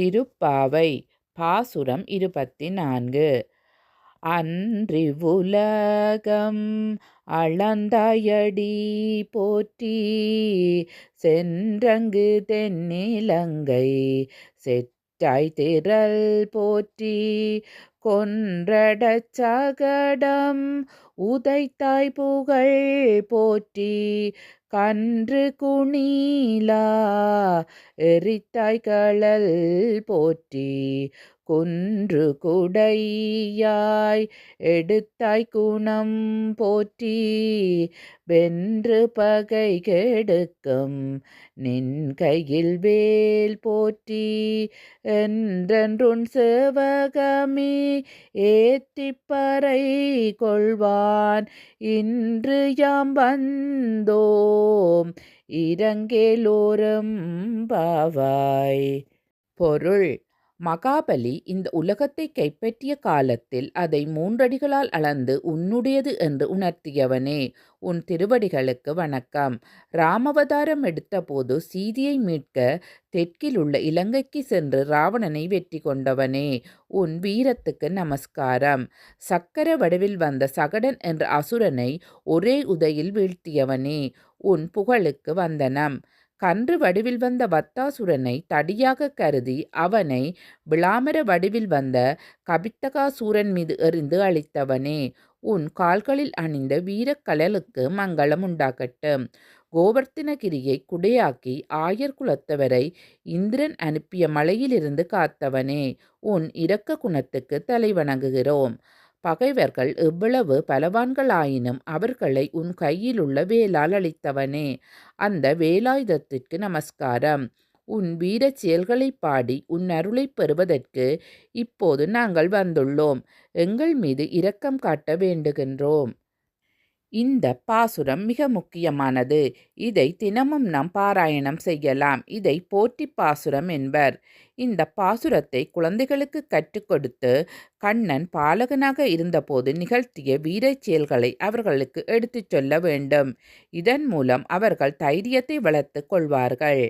திருப்பாவை. பாசுரம் இருபத்தி நான்கு அன்றிவுலகம் அளந்தாயடி போற்றி. சென்றங்கு தென்னிலங்கை செற்றாய் திரள் போற்றி. கொன்றடச் சகடம். உதைத்தாய் புகழ் போற்றி. கன்று குணீலா. எரித்தாய் கழல் போற்றி. குன்று குடையாய் எடுத்தாய் குணம் போற்றி வென்று பகை கெடுக்கும் நின் கையில் வேல் போற்றி என்றென்றுன் சேவகமே ஏத்திப்பறை கொள்வான். இன்று யாம் வந்தோம் இரங்கேலோரம் பாவாய். பொருள் மகாபலி இந்த உலகத்தை கைப்பற்றிய காலத்தில் அதை மூன்றடிகளால் அளந்து உன்னுடையது என்று உணர்த்தியவனே. உன் திருவடிகளுக்கு வணக்கம். ராமவதாரம் எடுத்தபோது சீதியை மீட்க தெற்கில் உள்ள இலங்கைக்கு சென்று ராவணனை வெற்றி கொண்டவனே. உன் வீரத்துக்கு நமஸ்காரம். சக்கர வடிவில் வந்த சகடன் என்ற அசுரனை ஒரே உதையில் வீழ்த்தியவனே. உன் புகழுக்கு வந்தனம். கன்று வடிவில் வந்த வத்தாசுரனை தடியாக கருதி அவனை விளாமர வடிவில் வந்த கபித்தகாசூரன் மீது எறிந்து அழித்தவனே. உன் கால்களில் அணிந்த வீரக்கலலுக்கு மங்களம் உண்டாகட்டும். கோவர்த்தனகிரியை குடையாக்கி ஆயர் குலத்தவரை இந்திரன் அனுப்பிய மலையிலிருந்து காத்தவனே. உன் இரக்க குணத்துக்கு தலை வணங்குகிறோம் பகைவர்கள் எவ்வளவு பலவான்களாயினும் அவர்களை உன் கையிலுள்ள வேலால் அளித்தவனே. அந்த வேலாயுதத்திற்கு நமஸ்காரம். உன் வீரச் செயல்களைப் பாடி உன் அருளைப் பெறுவதற்கு இப்போது நாங்கள் வந்துள்ளோம். எங்கள் மீது இரக்கம் காட்ட வேண்டுகின்றோம். இந்த பாசுரம் மிக முக்கியமானது. இதை தினமும் நாம் பாராயணம் செய்யலாம். இதை போற்றி பாசுரம் என்பர். இந்த பாசுரத்தை குழந்தைகளுக்கு கற்றுக் கொடுத்து கண்ணன் பாலகனாக இருந்தபோது நிகழ்த்திய வீரச் செயல்களை அவர்களுக்கு எடுத்துச் சொல்ல வேண்டும். இதன் மூலம் அவர்கள் தைரியத்தை வளர்த்து கொள்வார்கள்.